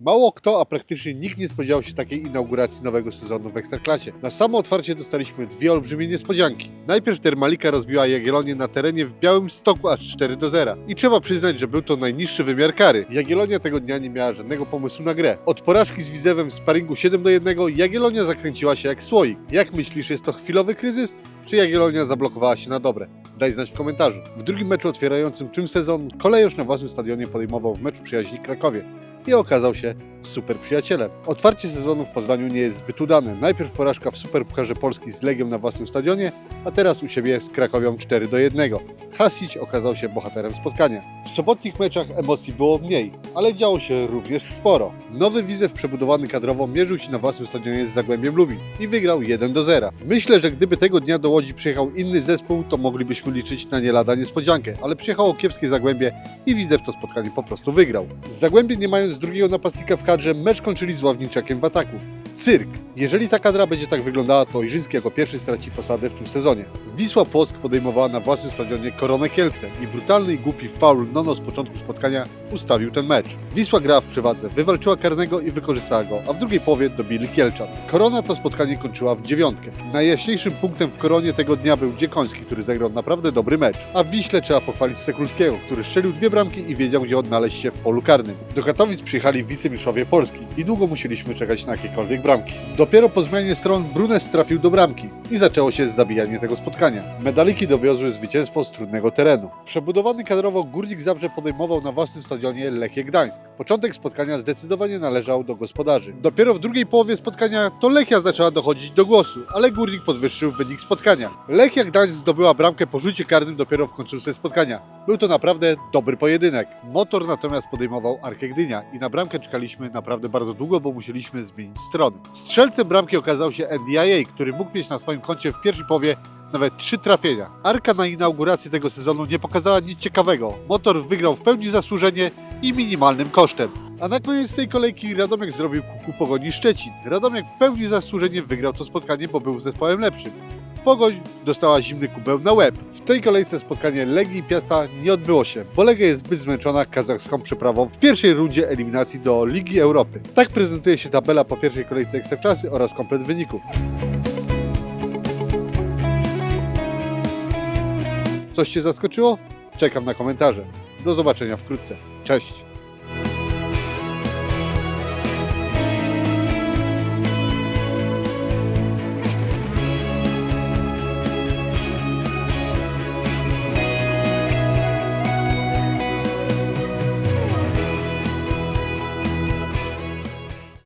Mało kto, a praktycznie nikt nie spodziewał się takiej inauguracji nowego sezonu w Ekstraklasie. Na samo otwarcie dostaliśmy dwie olbrzymie niespodzianki. Najpierw Termalika rozbiła Jagiellonię na terenie w Białym Stoku aż 4 do 0. I trzeba przyznać, że był to najniższy wymiar kary. Jagiellonia tego dnia nie miała żadnego pomysłu na grę. Od porażki z Widzewem w sparingu 7 do 1 Jagiellonia zakręciła się jak słoik. Jak myślisz, jest to chwilowy kryzys, czy Jagiellonia zablokowała się na dobre? Daj znać w komentarzu. W drugim meczu otwierającym tym sezon Kolejosz na własnym stadionie podejmował w meczu przyjaźni Krakowie i okazał się super przyjacielem. Otwarcie sezonu w Poznaniu nie jest zbyt udane. Najpierw porażka w Superpucharze Polski z Legią na własnym stadionie, a teraz u siebie z Krakowią 4 do 1. Hasić okazał się bohaterem spotkania. W sobotnich meczach emocji było mniej, ale działo się również sporo. Nowy Widzew przebudowany kadrowo mierzył się na własnym stadionie z Zagłębiem Lubin i wygrał 1 do 0. Myślę, że gdyby tego dnia do Łodzi przyjechał inny zespół, to moglibyśmy liczyć na nie lada niespodziankę, ale przyjechało kiepskie Zagłębie i Widzew to spotkanie po prostu wygrał. Zagłębie nie mając drugiego napastnika w kadrze, mecz kończyli z Ławniczakiem w ataku. Cyrk. Jeżeli ta kadra będzie tak wyglądała, to Ojrzyński jako pierwszy straci posadę w tym sezonie. Wisła Płock podejmowała na własnym stadionie Koronę Kielce i brutalny i głupi faul Nono z początku spotkania ustawił ten mecz. Wisła grała w przewadze, wywalczyła karnego i wykorzystała go, a w drugiej połowie dobili Kielczan. Korona to spotkanie kończyła w dziewiątkę. Najjaśniejszym punktem w Koronie tego dnia był Dziekoński, który zagrał naprawdę dobry mecz. A w Wiśle trzeba pochwalić Sekulskiego, który strzelił dwie bramki i wiedział, gdzie odnaleźć się w polu karnym. Do Katowic przyjechali wicemistrzowie Polski i długo musieliśmy czekać na jakiekolwiek bramki. Dopiero po zmianie stron Brunes trafił do bramki i zaczęło się zabijanie tego spotkania. Medaliki dowiozły zwycięstwo z trudnego terenu. Przebudowany kadrowo Górnik Zabrze podejmował na własnym stadionie Lechie Gdańsk. Początek spotkania zdecydowanie należał do gospodarzy. Dopiero w drugiej połowie spotkania to Lechia zaczęła dochodzić do głosu, ale Górnik podwyższył wynik spotkania. Lechia Gdańsk zdobyła bramkę po rzucie karnym dopiero w końcówce spotkania. Był to naprawdę dobry pojedynek. Motor natomiast podejmował Arkę Gdynia i na bramkę czekaliśmy naprawdę bardzo długo, bo musieliśmy zmienić strony. Strzelcem bramki okazał się NDIA, który mógł mieć na swoim koncie w pierwszej połowie nawet trzy trafienia. Arka na inauguracji tego sezonu nie pokazała nic ciekawego. Motor wygrał w pełni zasłużenie i minimalnym kosztem. A na koniec tej kolejki Radomiak zrobił kuku Pogoni Szczecin. Radomiak w pełni zasłużenie wygrał to spotkanie, bo był zespołem lepszym. Pogoń dostała zimny kubeł na łeb. W tej kolejce spotkanie Legii i Piasta nie odbyło się, bo Legia jest zbyt zmęczona kazachską przeprawą w pierwszej rundzie eliminacji do Ligi Europy. Tak prezentuje się tabela po pierwszej kolejce Ekstraklasy oraz komplet wyników. Coś Cię zaskoczyło? Czekam na komentarze. Do zobaczenia wkrótce. Cześć!